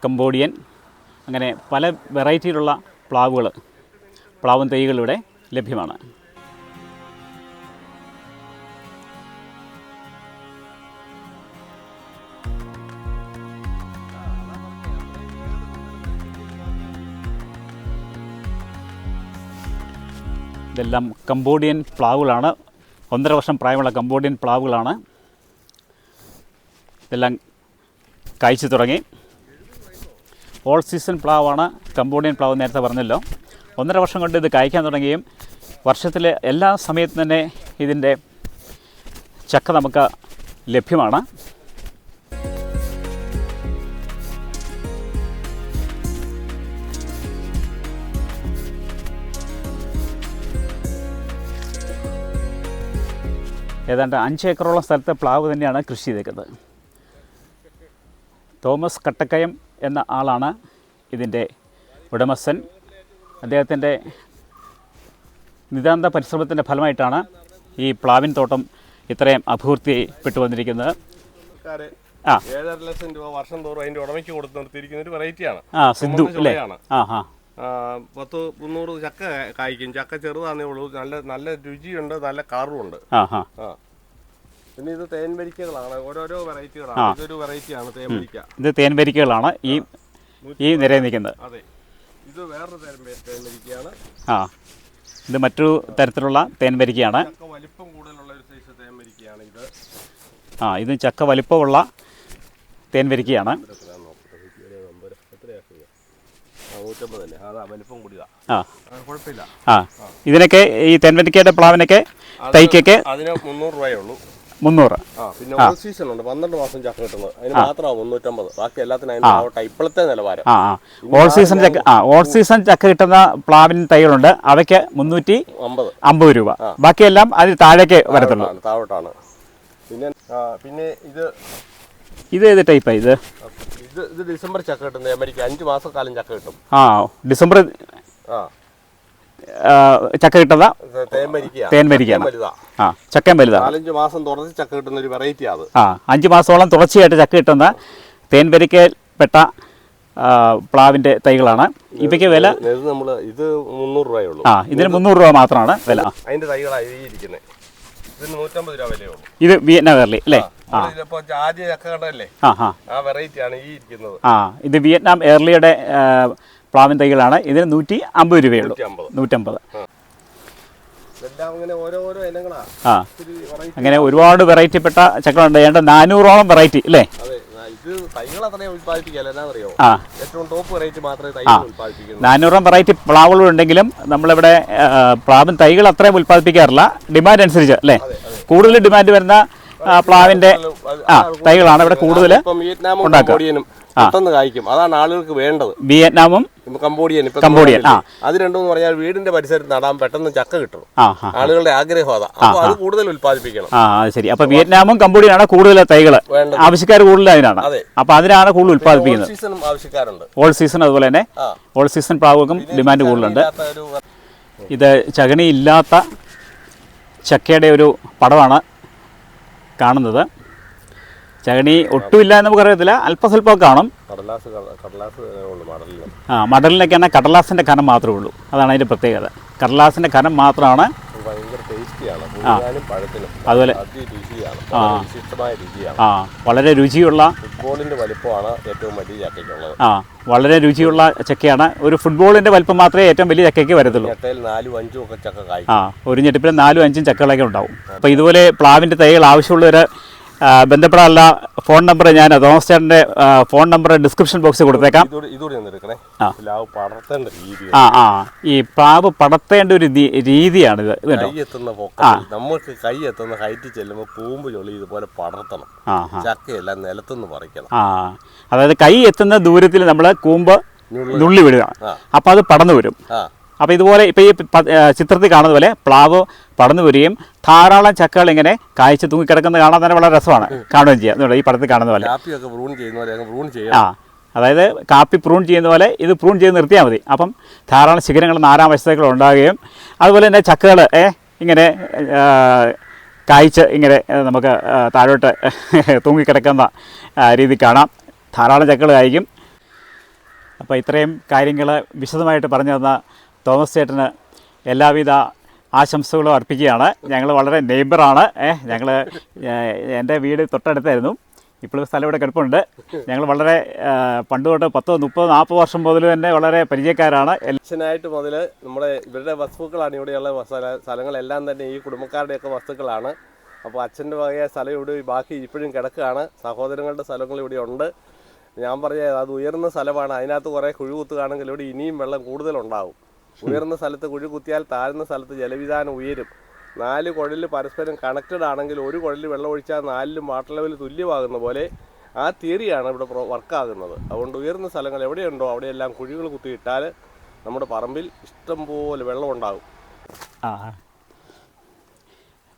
കംബോഡിയൻ അങ്ങനെ പല വെറൈറ്റിയിലുള്ള പ്ലാവുകൾ പ്ലാവും തൈകൾ ഇവിടെ ലഭ്യമാണ്. ഇതെല്ലാം കംബോഡിയൻ പ്ലാവുകളാണ്. ഒന്നര വർഷം പ്രായമുള്ള കംബോഡിയൻ പ്ലാവുകളാണ്. ഇതെല്ലാം കായ്ച്ചു തുടങ്ങി. ഓൾ സീസൺ പ്ലാവാണ് കമ്പോഡിയൻ പ്ലാവ് നേരത്തെ പറഞ്ഞല്ലോ. ഒന്നര വർഷം കൊണ്ട് ഇത് കായ്ക്കാൻ തുടങ്ങുകയും വർഷത്തിലെ എല്ലാ സമയത്തും തന്നെ ഇതിന്റെ ചക്ക നമുക്ക് ലഭ്യമാണ്. ഏതാണ്ട് അഞ്ച് ഏക്കറോളം സ്ഥലത്തെ പ്ലാവ് തന്നെയാണ് കൃഷി ചെയ്തേക്കുന്നത്. തോമസ് കട്ടക്കയം എന്ന ആളാണ് ഇതിന്റെ ഉടമസ്ഥൻ. അദ്ദേഹത്തിന്റെ നിതാന്ത പരിശ്രമത്തിന്റെ ഫലമായിട്ടാണ് ഈ പ്ലാവിൻ തോട്ടം ഇത്രയും അഭിവൃദ്ധിപ്പെട്ടു വന്നിരിക്കുന്നത്. ആ. ഏഴര ലക്ഷം രൂപ വർഷം തോറും അതിന്റെ ഉടമയ്ക്ക് കൊടുത്ത് നിർത്തിയിരിക്കുന്ന ഒരു വെറൈറ്റിയാണ് ആ സിന്ധു അല്ലേ. ആ ആ. പത്ത് മുന്നൂറ് ചക്ക കായ്ക്കും. ചക്ക ചെറുതാന്നേ ഉള്ളൂ. നല്ല നല്ല രുചിയുണ്ട് നല്ല കളറും ഉണ്ട് ആ. പിന്നെ ഇത് തേൻവരിക്കകളാണ്. ഓരോരോ വെറൈറ്റികളാണ്. ഇതൊരു വെറൈറ്റിയാണ് തേൻവരിക്ക. ഇത് തേൻവരിക്കകളാണ്. ഈ ഈ നിരയിൽ നിൽക്കുന്നത്. അതെ. ഇത് വേറൊരു തേൻവരിക്കയാണ്. ആ. ഇത് മറ്റൊരു തരത്തിലുള്ള തേൻവരിക്കയാണ്. വലിപ്പം കൂടുതലുള്ള ഒരു സൈസ് തേൻവരിക്കയാണ് ഇത്. ആ ഇത് ചക്ക വലിപ്പമുള്ള തേൻവരിക്കയാണ്. ആ ഇതിനൊക്കെ ഈ തേൻവരിക്കയുടെ പ്ലാവിനൊക്കെ തൈക്കൊക്കെ അതിന് മുന്നൂറ് രൂപയേ ഉള്ളൂ. മുന്നൂറ്. പിന്നെ ഓൾ സീസൺ ഉണ്ട് പന്ത്രണ്ട് മാസം ചക്ക കിട്ടുന്നത്. അതിന് മാത്രമാണ് മുന്നൂറ്റമ്പത്. ബാക്കി എല്ലാത്തിനും അതിന് ഇപ്പോഴത്തെ നിലവാരം. ആ ഓൾ സീസൺ ചക്ക ആ ഓൾ സീസൺ ചക്ക കിട്ടുന്ന പ്ലാവിൻ തൈകളുണ്ട്. അവയ്ക്ക് മുന്നൂറ്റി അമ്പത്. അമ്പത് രൂപ. ബാക്കിയെല്ലാം അതിൽ താഴേക്ക് വരത്തുള്ളൂ. താഴോട്ടാണ്, പിന്നെ പിന്നെ ഇത് ഇത് ഏത് ടൈപ്പാണ് ഇത് ഇത് ഡിസംബർ ചക്ക കിട്ടുന്നത് അമേരിക്ക. അഞ്ച് മാസക്കാലം ചക്ക കിട്ടും. ആ ഡിസംബർ ആ, ചക്ക കിട്ടുന്ന തേൻ വലുതാ. ആ ചക്കയും വലുതാ. നാലഞ്ച് മാസം തുടർന്ന് ചക്ക കിട്ടുന്ന ഒരു വെറൈറ്റി അത്. ആ അഞ്ച് മാസത്തോളം തുടർച്ചയായിട്ട് ചക്ക കിട്ടുന്ന തേൻവരിക്കയിൽപ്പെട്ട ആ, പ്ലാവിന്റെ തൈകളാണ്. ഇവയ്ക്ക് വില നമ്മൾ ഇത് മുന്നൂറ് രൂപയേ ഉള്ളൂ. ആ ഇതിന് മുന്നൂറ് രൂപ മാത്രമാണ് വില. അതിന്റെ തൈകളാണ് ഈ ഇരിക്കുന്നത് ഇതിന് നൂറ്റമ്പത് രൂപ വിലയേ ഉള്ളൂ. ഇത് വിയറ്റ്നാം കേരളി അല്ലേ ആദ്യ ചക്ക കണ്ടല്ലേ ആ വെറൈറ്റി ആണ് ഈ ഇരിക്കുന്നത്. ആ ഇത് വിയറ്റ്നാം എയർലിയുടെ പ്ലാവിൻ തൈകളാണ്. ഇതിന് നൂറ്റി അമ്പത് രൂപയുള്ളൂ. നൂറ്റി അമ്പത്. നൂറ്റമ്പത്. ആ. അങ്ങനെ ഒരുപാട് വെറൈറ്റി പെട്ട ചക്കളുണ്ട് ഏണ്ട നാനൂറോളം വെറൈറ്റി അല്ലേ? അതെ. ഇത് തൈകൾ അത്രയും ഉത്പാദിപ്പിക്കല്ല എന്നാന്നറിയോ? ഏറ്റവും ടോപ്പ് വെറൈറ്റി മാത്രമേ തൈകൾ ഉത്പാദിപ്പിക്കുന്നു നാനൂറോളം വെറൈറ്റി പ്ലാവുകളുണ്ടെങ്കിലും നമ്മളിവിടെ പ്ലാവിൻ തൈകൾ അത്രയും ഉൽപ്പാദിപ്പിക്കാറില്ല. ഡിമാൻഡ് അനുസരിച്ച് അല്ലേ? കൂടുതൽ ഡിമാൻഡ് വരുന്ന പ്ലാവിന്റെ ആ തൈകളാണ് ഇവിടെ കൂടുതൽ ഉണ്ടാക്കുക. അതാണ് ആളുകൾക്ക് വേണ്ടത്. വിയറ്റ്നാമും നമ്മൾ കണ്ടില്ലേ? അത് രണ്ടെന്ന് പറഞ്ഞാൽ വീടിന്റെ പരിസരത്ത് നടാൻ പെട്ടെന്ന് ചക്ക കിട്ടും. ആ ആ ആളുകളുടെ ആഗ്രഹം അതാ. അത് കൂടുതൽ ഉത്പാദിപ്പിക്കണം ആ ശരി. അപ്പോൾ വിയറ്റ്നാമും കംബോഡിയാണ് കൂടുതൽ തൈകൾ. ആവശ്യക്കാർ കൂടുതൽ അതിനാണ്. അപ്പൊ അതിനാണ് കൂടുതൽ ഉത്പാദിപ്പിക്കുന്നത് സീസണും ആവശ്യക്കാരുണ്ട്. ഓൾ സീസൺ അതുപോലെ തന്നെ ഓൾ സീസൺ പ്രാവുകൾക്കും ഡിമാൻഡ് കൂടുതലുണ്ട്. ഇത് ചകണി ഇല്ലാത്ത ചക്കയുടെ ഒരു പടമാണ് കാണുന്നത്. ചകണി ഒട്ടുമില്ല എന്ന് നമുക്കറിയത്തില്ല അല്പസ്വല്പമൊക്കെ കാണും. കടലാസ് കടലാസ് ആ മടലിനൊക്കെയാണ് കടലാസിന്റെ കനം മാത്രമേ ഉള്ളൂ. അതാണ് അതിന്റെ പ്രത്യേകത. കടലാസിന്റെ കനം മാത്രമാണ് അതുപോലെ ആ. വളരെ രുചിയുള്ള ആ വളരെ രുചിയുള്ള ചക്കയാണ്. ഒരു ഫുട്ബോളിന്റെ വലിപ്പം മാത്രമേ ഏറ്റവും വലിയ ചക്കയ്ക്ക് വരത്തുള്ളൂ. ആ ഒരു ഞെട്ടിപ്പിൽ നാലും അഞ്ചും ചക്കകളൊക്കെ ഉണ്ടാവും. അപ്പോൾ ഇതുപോലെ പ്ലാവിന്റെ തൈകൾ ആവശ്യമുള്ളവർ ആ, ബന്ധപ്പെടാനുള്ള ഫോൺ നമ്പർ ഞാൻ തോമസ് ചേട്ടന്റെ ഫോൺ നമ്പർ ഡിസ്ക്രിപ്ഷൻ ബോക്സിൽ കൊടുത്തേക്കാം. ആ. ആ ഈ പ്ലാവ് പടർത്തേണ്ട ഒരു രീതിയാണിത് നമുക്ക് കൈ എത്തുന്ന ഹൈറ്റ് ചെല്ലുമ്പോൾ കൂമ്പ് ചൊളി ഇതുപോലെ പടർത്തണം. ചക്കയല്ല നിലത്തുനിന്ന് പറിക്കണം. ആ. അതായത് കൈ എത്തുന്ന ദൂരത്തിൽ നമ്മൾ കൂമ്പ് നുള്ളി. വിടുക. അപ്പൊ അത് പടന്നു വരും. അപ്പോൾ ഇതുപോലെ ഇപ്പോൾ ഈ ചിത്രത്തിൽ കാണുന്ന പോലെ പ്ലാവ് പടന്നു വരികയും ധാരാളം ചക്കകൾ ഇങ്ങനെ കായ്ച്ച് തൂങ്ങിക്കിടക്കുന്നത് കാണാൻ തന്നെ വളരെ രസമാണ്. കാണുകയും ചെയ്യാം. ഈ പടത്തിൽ കാണുന്ന പോലെ. ആ അതായത് കാപ്പി പ്രൂൺ ചെയ്യുന്ന പോലെ ഇത് പ്രൂൺ ചെയ്ത് നിർത്തിയാൽ മതി. അപ്പം ധാരാളം ശിഖരങ്ങൾ നാലാം വശത്തേക്കുള്ള ഉണ്ടാകുകയും അതുപോലെ തന്നെ ചക്കകൾ ഏ ഇങ്ങനെ കായ്ച്ച് ഇങ്ങനെ നമുക്ക് താഴോട്ട് തൂങ്ങിക്കിടക്കുന്ന രീതി കാണാം. ധാരാളം ചക്കകൾ കായ്ക്കും. അപ്പോൾ ഇത്രയും കാര്യങ്ങൾ വിശദമായിട്ട് പറഞ്ഞു തന്ന തോമസ് ചേട്ടന് എല്ലാവിധ ആശംസകളും അർപ്പിക്കുകയാണ്. ഞങ്ങൾ വളരെ നെയ്ബറാണ് ഏഹ് ഞങ്ങൾ എന്റെ വീട് തൊട്ടടുത്തായിരുന്നു. ഇപ്പോഴും സ്ഥലം ഇവിടെ കിടപ്പുണ്ട്. ഞങ്ങൾ വളരെ പണ്ട് തൊട്ട് പത്തോ മുപ്പതോ നാൽപ്പത് വർഷം മുതൽ തന്നെ വളരെ പരിചയക്കാരാണ്. എലക്ഷനായിട്ട് മുതൽ നമ്മുടെ ഇവരുടെ വസ്തുക്കളാണ് ഇവിടെയുള്ള സ്ഥല- സ്ഥലങ്ങളെല്ലാം തന്നെ ഈ കുടുംബക്കാരുടെയൊക്കെ വസ്തുക്കളാണ്. അപ്പോൾ അച്ഛന്റെ വകയായ സ്ഥലം ഇവിടെ ബാക്കി ഇപ്പോഴും കിടക്കുകയാണ്. സഹോദരങ്ങളുടെ സ്ഥലങ്ങൾ ഇവിടെ ഉണ്ട്. ഞാൻ പറഞ്ഞത് അത് ഉയർന്ന സ്ഥലമാണ്. അതിനകത്ത് കുറേ കുഴികുത്തുകയാണെങ്കിൽ ഇവിടെ ഇനിയും വെള്ളം കൂടുതലുണ്ടാവും. ഉയർന്ന സ്ഥലത്ത് കുഴി കുത്തിയാൽ താഴ്ന്ന സ്ഥലത്ത് ജലവിധാനം ഉയരും. നാല് കുഴലിൽ പരസ്പരം കണക്റ്റഡ് ആണെങ്കിൽ ഒരു കുഴലിൽ വെള്ളം ഒഴിച്ചാൽ നാലിലും വാട്ടർ ലെവൽ തുല്യമാകുന്ന പോലെ ആ തിയറിയാണ് ഇവിടെ വർക്കാകുന്നത് അതുകൊണ്ട് ഉയർന്ന സ്ഥലങ്ങൾ എവിടെയുണ്ടോ അവിടെയെല്ലാം കുഴികൾ കുത്തിയിട്ടാൽ നമ്മുടെ പറമ്പിൽ ഇഷ്ടം പോലെ വെള്ളം ഉണ്ടാകും. ആ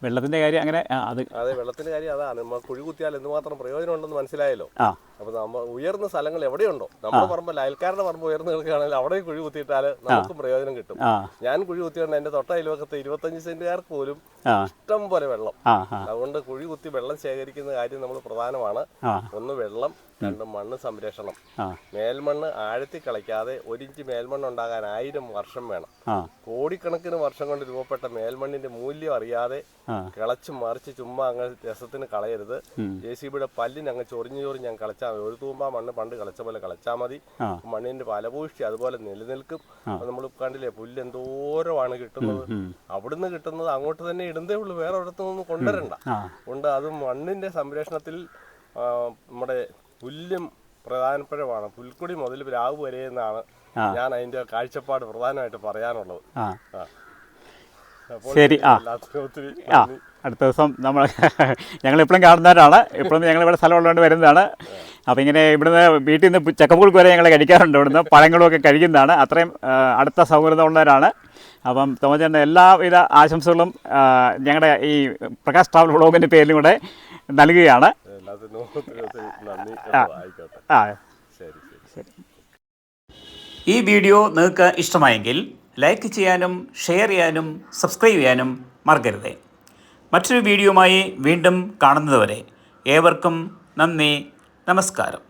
വെള്ളത്തിന്റെ കാര്യം അങ്ങനെ ആ, അത് അതെ വെള്ളത്തിന്റെ കാര്യം അതാണ്. നമ്മൾ കുഴി കുത്തിയാൽ എന്തുമാത്രം പ്രയോജനം ഉണ്ടെന്ന് മനസ്സിലായല്ലോ. ആ. അപ്പൊ നമ്മൾ ഉയർന്ന സ്ഥലങ്ങൾ എവിടെയുണ്ടോ? നമ്മുടെ പറമ്പ് അയൽക്കാരുടെ പറമ്പ് ഉയർന്നു കിടക്കുകയാണെങ്കിൽ അവിടെ കുഴി കുത്തിയിട്ടാൽ നമുക്കും പ്രയോജനം കിട്ടും. ആ. ഞാൻ കുഴി കുത്തിയുണ്ട് എന്റെ തൊട്ട അയൽവക്കത്തെ ഇരുപത്തഞ്ച് സെന്റുകാർക്ക് പോലും ആ. ഇഷ്ടം പോലെ വെള്ളം. ആ ആ. അതുകൊണ്ട് കുഴി കുത്തി വെള്ളം ശേഖരിക്കുന്ന കാര്യം നമ്മൾ പ്രധാനമാണ്. ആ. ഒന്ന് വെള്ളം രണ്ട് മണ്ണ് സംരക്ഷണം. മേൽമണ്ണ് ആഴത്തി കളിക്കാതെ ഒരിഞ്ച് മേൽമണ്ണ് ഉണ്ടാകാൻ ആയിരം വർഷം വേണം. കോടിക്കണക്കിന് വർഷം കൊണ്ട് രൂപപ്പെട്ട മേൽമണ്ണിന്റെ മൂല്യം അറിയാതെ കിളച്ചു മറിച്ച് ചുമ്മാ അങ്ങ് രസത്തിന് കളയരുത്. ജെ സി ബിയുടെ പല്ലിന് അങ്ങ് ചൊറിഞ്ഞു ചൊറിഞ്ഞ് ഞാൻ കളിച്ചാൽ മതി. ഒരു തൂമ്പ മണ്ണ് പണ്ട് കളിച്ച പോലെ കളിച്ചാൽ മതി. മണ്ണിന്റെ ഫലപൂഷ്ടി അതുപോലെ നിലനിൽക്കും. നമ്മൾ കണ്ടില്ലേ പുല്ല് എന്തോരമാണ് കിട്ടുന്നത് അവിടുന്ന് കിട്ടുന്നത് അങ്ങോട്ട് തന്നെ ഇടുന്നേ ഉള്ളൂ. വേറെ ഒരിടത്തുനിന്ന് കൊണ്ടുവരണ്ട. കൊണ്ട് അത് മണ്ണിന്റെ സംരക്ഷണത്തിൽ നമ്മുടെ പുല്ലും പ്രധാനപ്പെട്ടമാണ് പുൽക്കുടി മുതൽ രാവ് വരെ എന്നാണ് ഞാൻ അതിന്റെ കാഴ്ചപ്പാട് പ്രധാനമായിട്ട് പറയാനുള്ളത്. ശരി, ആ. ആ. അടുത്ത ദിവസം നമ്മൾ [LAUGHS] ഞങ്ങൾ ഇപ്പോഴും കാണുന്നവരാണ്. ഇപ്പോഴും ഞങ്ങൾ ഇവിടെ സ്ഥലമുള്ളതുകൊണ്ട് വരുന്നതാണ്. അപ്പോൾ ഇങ്ങനെ ഇവിടുന്ന് വീട്ടിൽ നിന്ന് ചക്കപ്പുൾക്ക് വരെ ഞങ്ങൾ കഴിക്കാറുണ്ട്. ഇവിടുന്ന് പഴങ്ങളുമൊക്കെ കഴിക്കുന്നതാണ്. അത്രയും അടുത്ത അടുത്ത സൗഹൃദമുള്ളവരാണ്. അപ്പം തോമച്ചേട്ടന്റെ എല്ലാവിധ ആശംസകളും ഞങ്ങളുടെ ഈ പ്രകാശ് ട്രാവൽ വ്ളോഗിന്റെ പേരിലും കൂടെ നൽകുകയാണ്. ഈ വീഡിയോ നിങ്ങൾക്ക് ഇഷ്ടമായെങ്കിൽ ലൈക്ക് ചെയ്യാനും ഷെയർ ചെയ്യാനും സബ്സ്ക്രൈബ് ചെയ്യാനും മറക്കരുത്. മറ്റൊരു വീഡിയോയുമായി വീണ്ടും കാണുന്നതുവരെ ഏവർക്കും നന്ദി നമസ്കാരം.